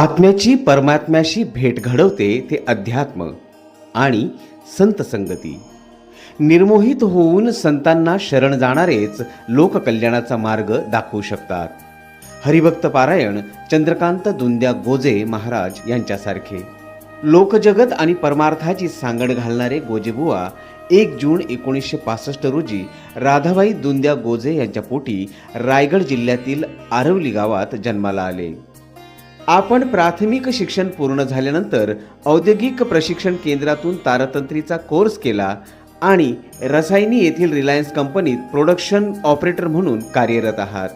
आत्म्याची परमात्म्याशी भेट घडवते ते अध्यात्म आणि संत संगती निर्मोहित होऊन संतांना शरण जाणारेच लोककल्याणाचा मार्ग दाखवू शकतात. हरिभक्त पारायण चंद्रकांत दुंद्या गोजे महाराज यांच्यासारखे. लोकजगत आणि परमार्थाची सांगड घालणारे गोजेबुवा एक जून एकोणीसशे पासष्ट रोजी राधाबाई दुंद्या गोजे यांच्या पोटी रायगड जिल्ह्यातील आरवली गावात जन्माला आले. आपण प्राथमिक शिक्षण पूर्ण झाल्यानंतर औद्योगिक प्रशिक्षण केंद्रातून तारतंत्रीचा कोर्स केला आणि रसायनी येथील रिलायन्स कंपनीत प्रोडक्शन ऑपरेटर म्हणून कार्यरत आहात.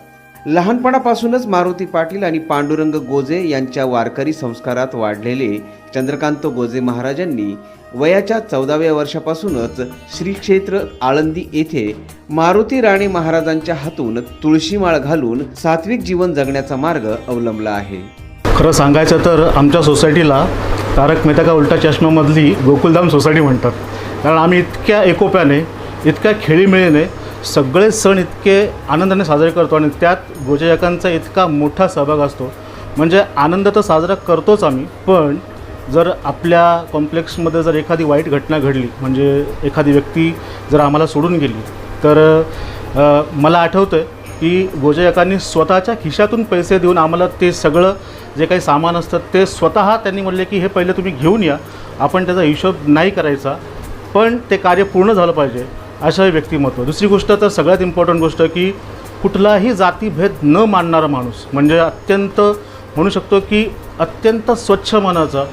लहानपणापासूनच मारुती पाटील आणि पांडुरंग गोजे यांच्या वारकरी संस्कारात वाढलेले चंद्रकांत गोजे महाराजांनी वयाच्या चौदाव्या वर्षापासूनच श्री क्षेत्र आळंदी येथे मारुती राणे महाराजांच्या हातून तुळशीमाळ घालून सात्विक जीवन जगण्याचा मार्ग अवलंबला आहे. खरं सांगायचं तर आमच्या सोसायटीला तारक मेहता का उलटा चष्म्यामधली गोकुलधाम सोसायटी म्हणतात. कारण आम्ही इतक्या एकोप्याने इतक्या खेळीमेळीने सगळे सण इतके आनंदाने साजरे करतो आणि त्यात गोजयकांचा इतका मोठा सहभाग असतो. म्हणजे आनंद तर साजरा करतोच आम्ही पण जर आपल्या कॉम्प्लेक्समध्ये जर एखादी वाईट घटना घडली म्हणजे एखादी व्यक्ती जर आम्हाला सोडून गेली तर मला आठवतं की गोजयकांनी स्वतःच्या खिशातून पैसे देऊन आम्हाला ते सगळं जे काही सामान असतं ते स्वतः त्यांनी म्हणले की हे पहिले तुम्ही घेऊन या. आपण त्याचा हिशोब नाही करायचा पण ते कार्य पूर्ण झालं पाहिजे असं व्यक्तिमत्व. दुसरी गोष्ट तर सगळ्यात इम्पॉर्टंट गोष्ट की कुठलाही जातीभेद न मानणारा माणूस म्हणजे अत्यंत म्हणू शकतो की अत्यंत स्वच्छ मनाचा.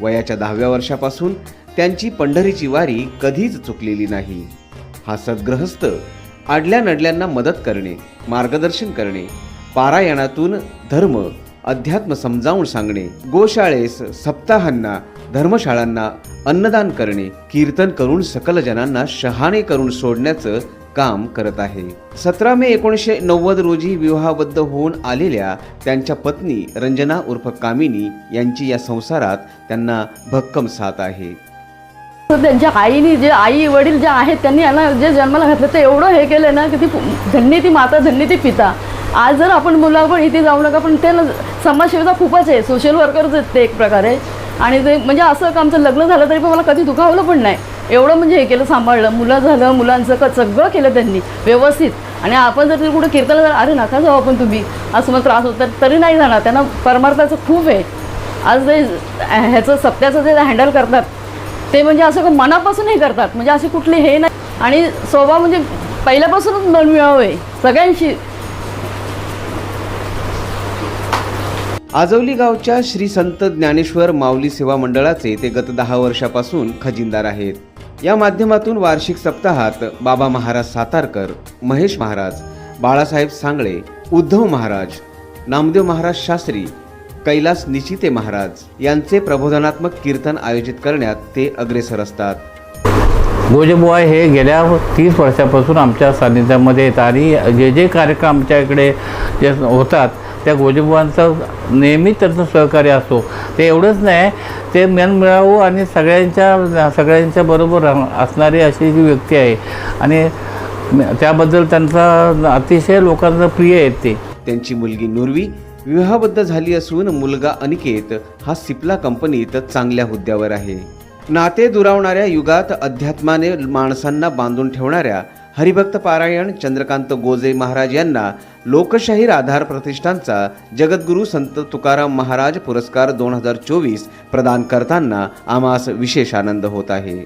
वयाच्या दहाव्या वर्षापासून त्यांची पंढरीची वारी कधीच चुकलेली नाही. हा सद्ग्रहस्थ आडल्या नडल्यांना मदत करणे मार्गदर्शन करणे पारायणातून धर्म अध्यात्म समजावून सांगणे गोशाळेस सप्ताहांना धर्मशाळांना अन्नदान करणे कीर्तन करून सकल जनांना शहाणे करून सोडण्याचं काम करत आहे. सतरा मे एकोणीसशे नव्वद रोजी विवाहबद्ध होऊन आलेल्या त्यांच्या पत्नी रंजना उर्फ कामिनी यांची या संसारात त्यांना भक्कम साथ आहे. तर त्यांच्या आईने जे आई वडील जे आहेत त्यांनी यांना जे जन्माला घातलं ते एवढं हे केलं ना की ती धन्य ती माता धन्य ती पिता. आज जर आपण मुला पण इथे जाऊ नका पण त्याला समाजसेवेचा खूपच आहे. सोशल वर्करच आहेत ते एक प्रकारे. आणि ते म्हणजे असं का आमचं लग्न झालं तरी पण मला कधी दुखावलं पण नाही. एवढं म्हणजे हे केलं सांभाळलं. मुलं झालं मुलांचं क सगळं केलं त्यांनी. व्यवस्थित. आणि आपण जर ते कुठं कीर्तन जर अरे नका जाऊ आपण तुम्ही. असं मग त्रास होत. तरी नाही जाणार. त्यांना परमार्थाचं खूप आहे. आज ते ह्याचं सत्याचं जे हँडल करतात ते म्हणजे असं का मनापासून हे करतात. म्हणजे असे कुठले हे नाही. आणि स्वभाव म्हणजे पहिल्यापासूनच मनमिळावं आहे सगळ्यांशी आजवली गावच्या श्री संत ज्ञानेश्वर माऊली सेवा मंडळाचे ते गत दहा वर्षापासून खजिनदार आहेत. या माध्यमातून वार्षिक सप्ताहात बाबा महाराज सातारकर महेश महाराज बाळासाहेब सांगळे उद्धव महाराज नामदेव महाराज शास्त्री कैलास निचिते महाराज यांचे प्रबोधनात्मक कीर्तन आयोजित करण्यात ते अग्रेसर असतात. गोजेबुवा हे गेल्या तीस वर्षापासून आमच्या सान्निध्यामध्ये येतात आणि जे जे कार्यक्रम आमच्या इकडे जे होतात त्या गोजेबुवांचं नेहमी त्यांचं सहकार्य असतो ते एवढंच नाही ते मन मिळावं आणि सगळ्यांच्या सगळ्यांच्या बरोबर असणारी अशी जी व्यक्ती आहे. आणि त्याबद्दल त्यांचा अतिशय लोकांचं प्रिय आहेत ते. त्यांची मुलगी नुरवी विवाहबद्ध झाली असून मुलगा अनिकेत हा सिप्ला कंपनीत चांगल्या हुद्द्यावर आहे. नाते दुरावणाऱ्या युगात अध्यात्माने माणसांना बांधून ठेवणाऱ्या हरिभक्त पारायण चंद्रकांत गोजे महाराज यांना लोकशाहीर आधार प्रतिष्ठानचा जगद्गुरू संत तुकाराम महाराज पुरस्कार दोन हजार चोवीस प्रदान करताना आम्हास विशेष आनंद होत आहे.